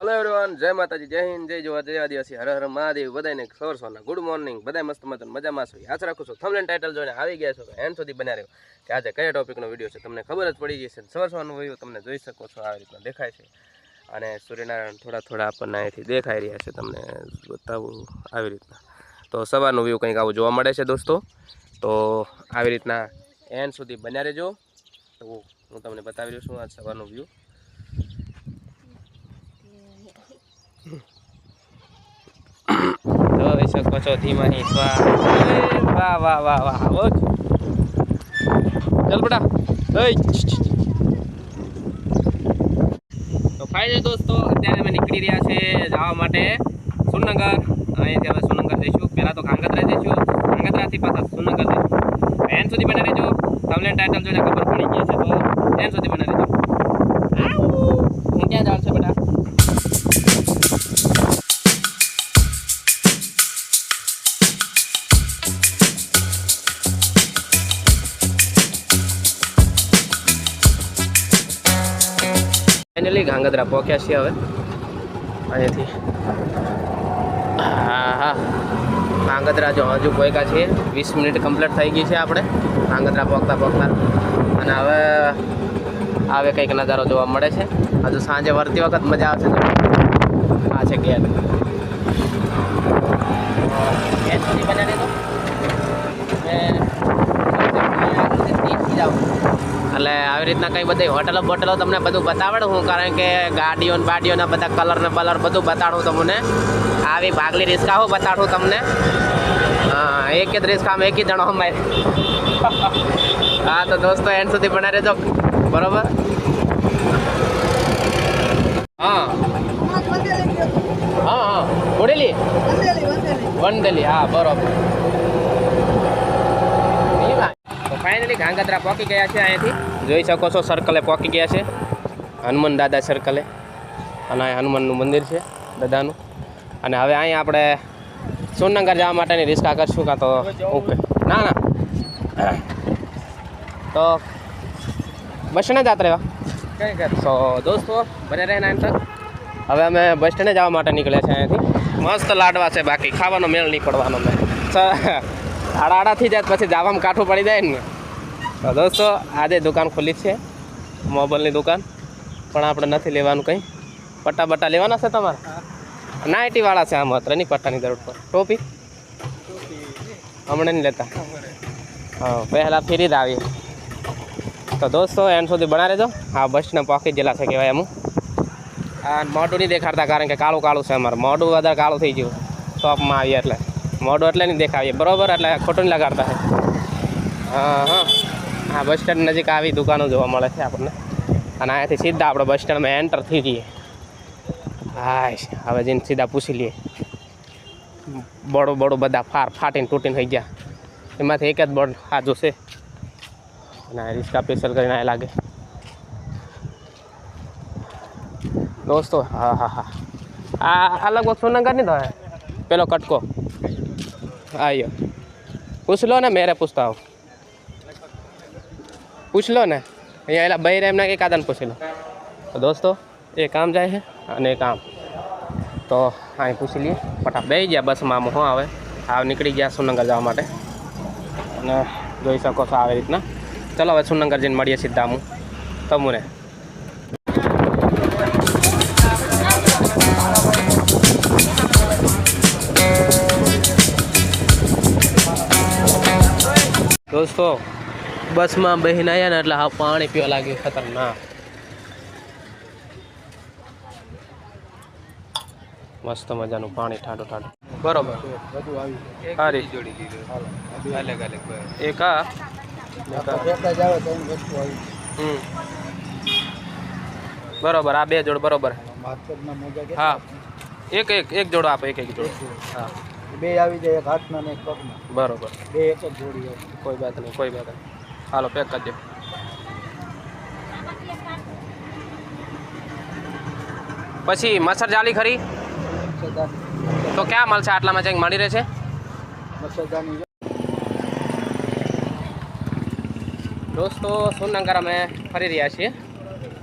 Hello everyone જય માતાજી, જય હિન્દ, જય જોવા જય આદિવાસી, હર હર મહાદેવ બધાને સવાર સવારના ગુડ મોર્નિંગ બધા મસ્ત મસ્ત મજામાં છો. યાદ રાખું છું થમલેન ટાઇટલ જોઈને આવી ગયા છો એન્ડ સુધી બના રહ્યો કે આજે કયા ટોપિકનો વીડિયો છે, તમને ખબર જ પડી ગઈ છે સવાર સવારનું વીડિયો તમને જોઈ શકો છો, આવી રીતના દેખાય છે. અને સૂર્યનારાયણ થોડા થોડા આપણને અહીંથી દેખાઈ રહ્યા છે, તમને બતાવું આવી રીતના. તો સવારનું વ્યૂ કંઈક આવું જોવા મળે છે દોસ્તો. તો આવી રીતના એન્ડ સુધી બન્યા રહેજો. તો હું તમને બતાવી રહ્યો છું આ સવારનું વ્યૂ જોઈ તો અત્યારે નીકળી રહ્યા છે જવા માટે સુરનગર અહીંયાથી હવે સુરનગર જઈશું. પહેલાં તો કાંગત્રા જઈશું. કાંગત્રાથી પાછા સુનગર જઈશું. સુધી બને રહેજો. તમને ટાઇટલ જોઈને ખબર પડી ગઈ છે તો એન સુધી બને ગાંગધરા પહોંચ્યા છીએ હવે. અહીંયાથી. હા હા ગાંગધરા જો હજુ પહોંચ્યા છીએ. વીસ મિનિટ કમ્પ્લીટ થઈ ગઈ છે આપણે. ગાંગધરા પહોંચતા પહોંચતા. અને હવે આવે કંઈક નજારો જોવા મળે છે. હજુ સાંજે વળતી વખત મજા આવશે આ છે ગેટ ગેટ સુધી બન્યા રહેજો. ને જાઓ એટલે આવી રીતના કઈ બધી હોટલો બોટલો તમને બધું બતાવડું હું કારણ કે ગાડીઓ ને બાડીઓના બધા કલર ને બલર બધું બતાડું તમને. આવી ભાગલી રિસ્કાઓ બતાડું તમને. હા એક જ રિસ્કામાં એક જ જણો અમારે. હા તો દોસ્તો એન્ડ સુધી બના રહેજો. બરોબર? હા. હા હા ઉડેલી વંદેલી હા બરોબર. ફાઇનલી ગાંગત્રા પહોંચી ગયા છે અહીંયાથી જોઈ શકો છો સર્કલે પહોંચી ગયા છે. હનુમાન દાદા સર્કલે અને અહીં હનુમાનનું મંદિર છે દાદાનું. અને હવે અહીંયા આપણે સોનનગર જવા માટેની રિસ્કા કરશું કાં તો ઓકે. ના ના. તો બસ સ્ટેન્ડ જાત રહેવા તો દોસ્તો બને રહે એમ તક હવે અમે બસ સ્ટેન્ડે જવા માટે નીકળ્યા છે અહીંયાથી મસ્ત લાડવા છે બાકી. ખાવાનો મેળ નહીં પડવાનો મેં આડા આડાથી જાય પછી જવામાં કાઠું પડી જાય ને. તો દોસ્તો, આજે દુકાન ખુલ્લી છે, મોબાઈલની દુકાન, પણ આપણે નથી લેવાનું કંઈ. પટ્ટા બટ્ટા લેવાના છે તમારે? નાઇટીવાળા છે આ માત્ર નહીં પટ્ટાની જરૂર પર ટોપી? હમણાં નહીં લેતા. હા, પહેલાં ફેરી જ આવીએ. તો દોસ્તો એન્ડ સુધી બના રહેજો આ બસને પોકી જેલા છે કહેવાય એમ. આ મોઢું નહીં દેખાડતા, કારણ કે કાળું કાળું છે અમારે. મોઢું વધારે કાળું થઈ ગયું. શોપમાં આવીએ એટલે. મોઢું એટલે નહીં દેખાવીએ. બરોબર? એટલે ખોટું નહીં લગાડતા. હા હા. હા બસ સ્ટેન્ડ નજીક આવી દુકાનો જોવા મળે છે આપણને. અને અહીંયાથી સીધા આપણે બસ સ્ટેન્ડમાં એન્ટર થઈ જઈએ. હા હવે જઈને સીધા પૂછી લઈએ. બડો બડો બધા ફાર ફાટીને તૂટીને થઈ ગયા. એમાંથી એક જ બોર્ડ હાજુ છે અને આ રિસ્કા સ્પેશિયલ કરીને આ લાગે. દોસ્તો, હા હા હા. આ આ લગભગ સોનગર નહીં થાય પેલો કટકો. આયો. પૂછ લો ને, મેરે પૂછતા હું પૂછ લો ને. અહીંયા એલા બૈર એમના એક આદાન પૂછી લો. તો દોસ્તો, એ કામ જાય છે અને એ કામ. તો અહીં પૂછી લઈએ. ફટા બે ગયા બસમાં આમ હું આવે હા નીકળી ગયા સુનગર જવા માટે. અને જોઈ શકો છો આવી રીતના. ચલો હવે સુનગર જઈને મળીએ સીધા હું તમુને દોસ્તો બસમાં બહીને આવ્યા ને એટલે હા પાણી પીવા લાગ્યું ખતરનાક. મસ્ત મજાનું પાણી ઠાડો ઠાડો. બરોબર. સારી. એક આ. એક આ. હમ. બરોબર આ બે જોડ બરોબર. હા. એક એક એક જોડો આપો એક એક જોડો. હા. બે આવી જાય એક હાથમાં ને એક બરોબર. બે એક જ જોડી કોઈ વાત નહીં કોઈ બાત નહીં. હાલો પેક કરી દો. પછી મચ્છર જાલી ખરી? તો ક્યાં મળશે આટલામાં જઈને મળી રહેશે દોસ્તો, સોનનગર અમે ફરી રહ્યા છીએ.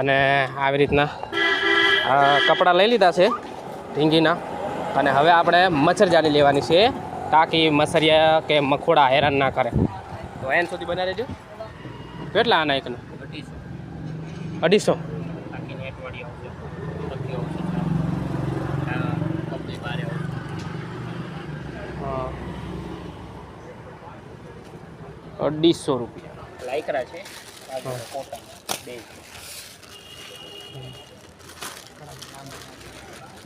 અને આવી રીતના કપડાં લઈ લીધા છે, ઢીંગીના. અને હવે આપણે મચ્છરજાની લેવાની છે, તાકી મચ્છરિયા કે મખોડા હેરાન ના કરે. તો એન સુધી બનાવી દેજો. કેટલા આના એકના? અઢીસો. અઢીસો રૂપિયા. લાઈકરા છે. કોટન બે.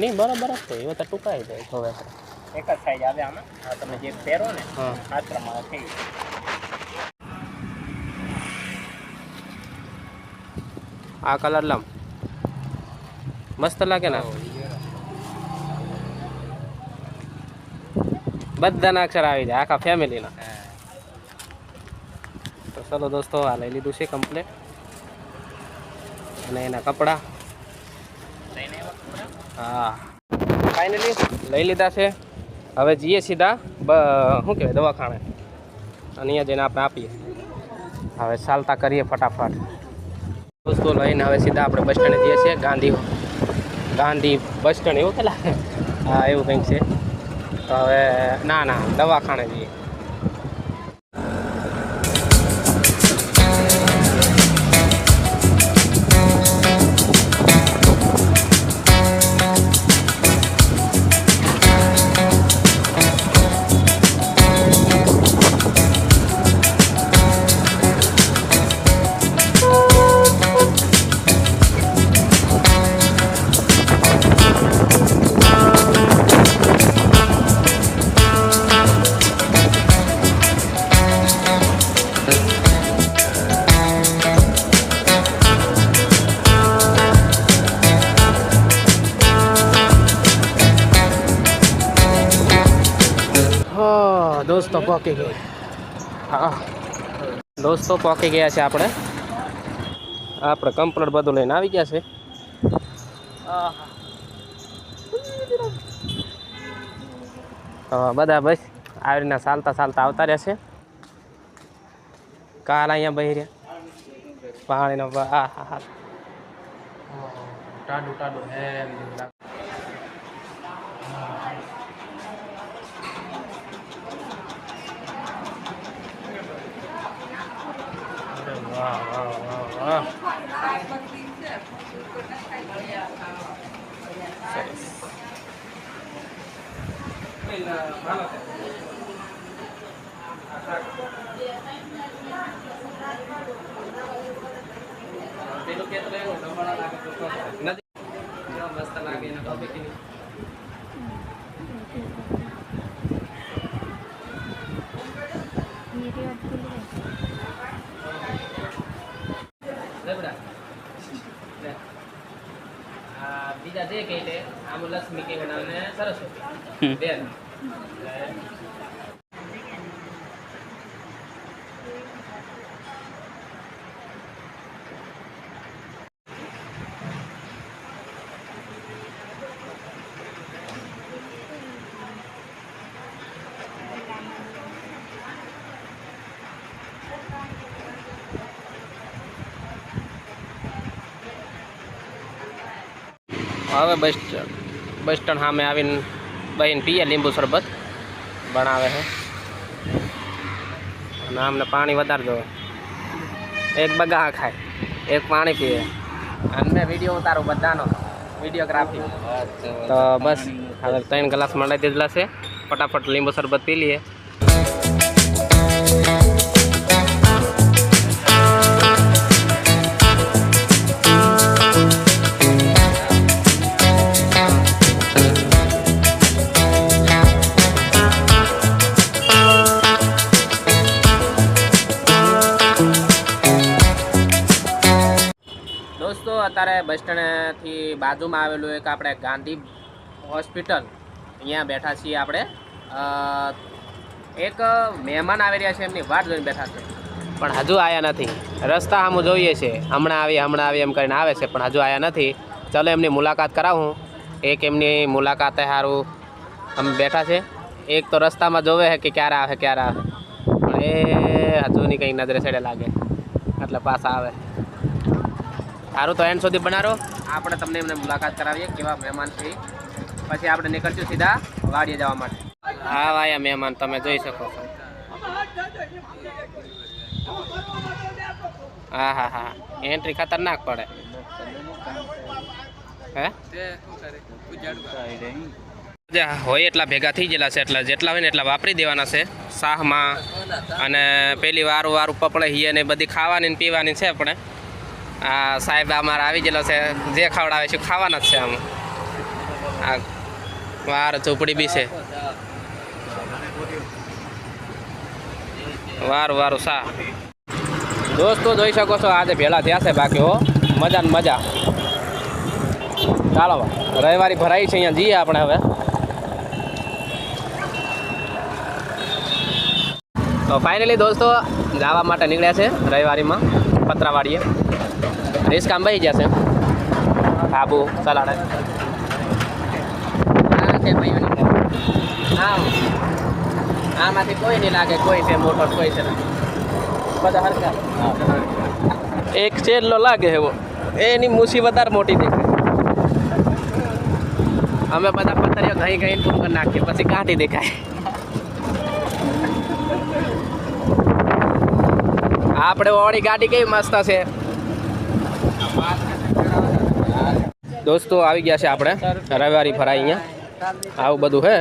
નહીં બરાબર જ તો એવા તો ટૂંકાઈ જાય હવે. એક જ સાઈઝ આવે આમાં. આ તમે જે પહેરો ને હા. આ પ્રમાણે થઈ આ કલર લમ મસ્ત લાગે ને? બધાના અક્ષર આવી જાય, આખા ફેમિલીના તો ચલો દોસ્તો, આ લઈ લીધું છે કમ્પ્લેટ અને એના કપડાં? હા. ફાઇનલી લઈ લીધા છે. હવે જઈએ સીધા શું કહેવાય, દવાખાને. અને અહીંયા જઈને આપણે આપીએ. હવે ચાલતા કરીએ ફટાફટ. વસ્તુ લઈને હવે સીધા આપણે બસ સ્ટેન્ડ જઈએ છીએ. ગાંધી ગાંધી બસ સ્ટેન્ડ એવું પેલા હા, એવું કંઈક છે. તો હવે ના ના, દવાખાને જઈએ. પહોંચી ગઈ. હા. દોસ્તો પહોંચી ગયા છે આપણે. આપણે કમ્પ્લેટ બધું લઈને આવી ગયા છે. હા, બધા બસ આવી રીતના ચાલતા ચાલતા આવતા રહ્યા છે. કાલ અહીંયા બહી રહ્યા. પાણીનો આ હા ટાડું ટાડું હે મસ્ત લાગે એના ટોપિક લેબડા લે. તે આમ લક્ષ્મી કહે અને સરસ્વતી. બેન હવે બસ બસ સ્ટેન્ડ સામે આવીને બહીને પીએ લીંબુ શરબત. બનાવે છે અને આમને પાણી વધારે જોવે એક બગા ખાય, એક પાણી પીએ. અને વીડિયો ઉતારું બધાનો, વિડીયોગ્રાફી. તો બસ, હવે ત્રણ ગ્લાસ મંડાઈ દીધેલા છે. ફટાફટ લીંબુ શરબત પી લઈએ. દોસ્તો, અત્યારે બસ સ્ટેન્ડથી બાજુમાં આવેલું એક આપણે ગાંધી હોસ્પિટલ. અહીંયા બેઠા છીએ આપણે. એક મહેમાન આવી રહ્યા છે, એમની વાટ જોઈને બેઠા છે. પણ હજુ આવ્યા નથી. રસ્તા આમ જોઈએ છે. હમણાં આવી હમણાં આવી એમ કરીને આવે છે, પણ હજુ આવ્યા નથી. ચાલો, એમની મુલાકાત કરાવું એક એમની મુલાકાતે સારું અમે બેઠા છે. એક તો રસ્તામાં જોવે છે કે ક્યારે આવે ક્યારે આવે. પણ એ હજુ નહીં કંઈક નજરે છેડે લાગે. એટલે પાછા આવે. સારું, તો એન્ડ સુધી બનારો. આપણે તમને એમને મુલાકાત કરાવીએ, કેવા મહેમાન છે પછી આપણે નીકળશું સીધા વાડીએ જવા માટે. હા, વાયા મહેમાન, તમે જોઈ શકો હા હા હા. એન્ટ્રી ખતરનાક પડે. હે? હોય એટલા ભેગા થઈ ગયેલા છે, એટલે જેટલા હોય ને એટલા વાપરી દેવાના છે. શાહમાં અને પેલી વારું વારું પપડે હિયે ને બધી ખાવાની ને પીવાની છે આપણે આ સાહેબ અમારા આવી ગયેલો છે. જે ખવડાવે છે, ખાવાના જ છે આમ. આ વાર ચોપડી બી છે. વારું વારું સા દોસ્તો, જોઈ શકો છો, આજે ભેળા થયા છે બાકી, હો. મજા ને મજા. ચાલો, રવિવારી ભરાઈ છે અહીંયા, જઈએ આપણે હવે. તો ફાઇનલી દોસ્તો, જવા માટે નીકળ્યા છે રવિવારીમાં, પતરાવાડીએ. રિસ્કામ બહી જશે. આબુ સલાડે. આ છે ભાઈઓની આમ આમાંથી કોઈ નહીં લાગે કોઈ છે મોટો કોઈ છે. બધા હરખા. એક ચેડલો લાગે એવો. એની મૂછી વધારે મોટી દેખાય. અમે બધા પતરીઓ ઘઈ ઘઈ કરી નાખીએ પછી કાંઠી દેખાય. આપણે ઓળી ગાડી કેવી મસ્ત છે. દોસ્તો આવી ગયા છે આપણે. રવિવારી ફરાઈ અહીંયા. આવું બધું હે.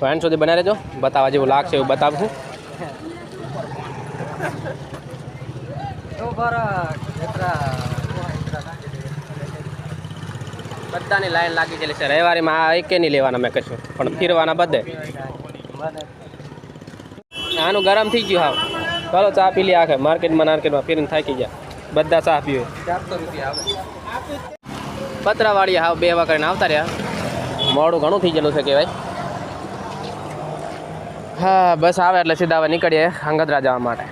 ફ્રેન્ડ સુધી બનાવી લેજો બતાવવા જેવું લાગશે એવું બતાવશું બધાની લાઈન લાગી ગયેલી છે. રવિવારીમાં આ એકે નહીં લેવાના મેં કશું. પણ ફીરવાના બધે. આનું ગરમ થઈ ગયું હા ચાલો ચા પી લે આખે. માર્કેટમાં માર્કેટમાં ફીરીને થાકી ગયા. બધા ચા પીવે પતરાવાળી હાવ બે વખત આવતા રહ્યા. મોડું ઘણું થઈ ગયેલું છે કહેવાય. હા, બસ આવે એટલે સીધા નીકળીએ અંગદરા જવા માટે.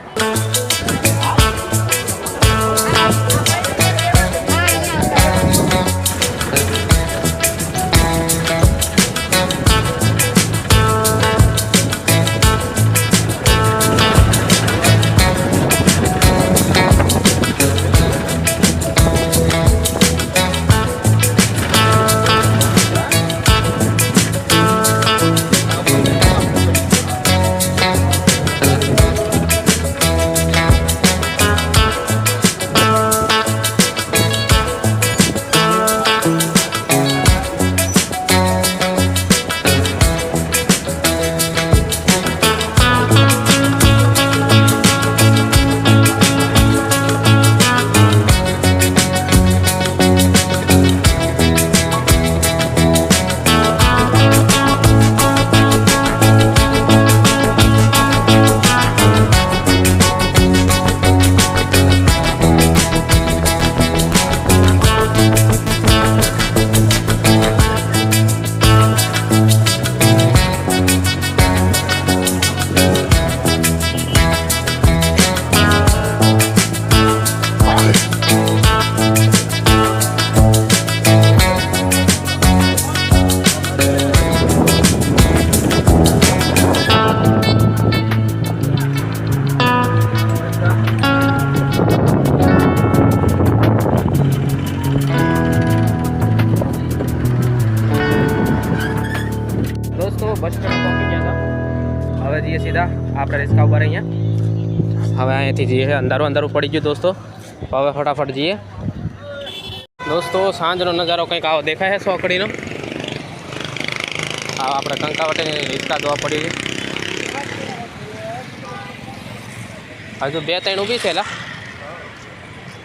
આપણે રિસ્કા ઉપર અહીંયા. હવે અહીંયાથી જઈએ અંધારું અંધારું પડી ગયું દોસ્તો. હવે ફટાફટ જઈએ. દોસ્તો, સાંજનો નજારો કંઈક આવો દેખાય છે સોકડીનો? આ આપણે કંકાવટીની રિસ્કા જોવા પડી છે. હજુ બે ત્રણ ઊભી છે, લા.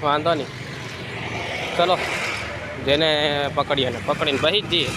વાંધો નહીં. ચલો, જેને પકડીએ ને પકડીને બહી જ જઈએ.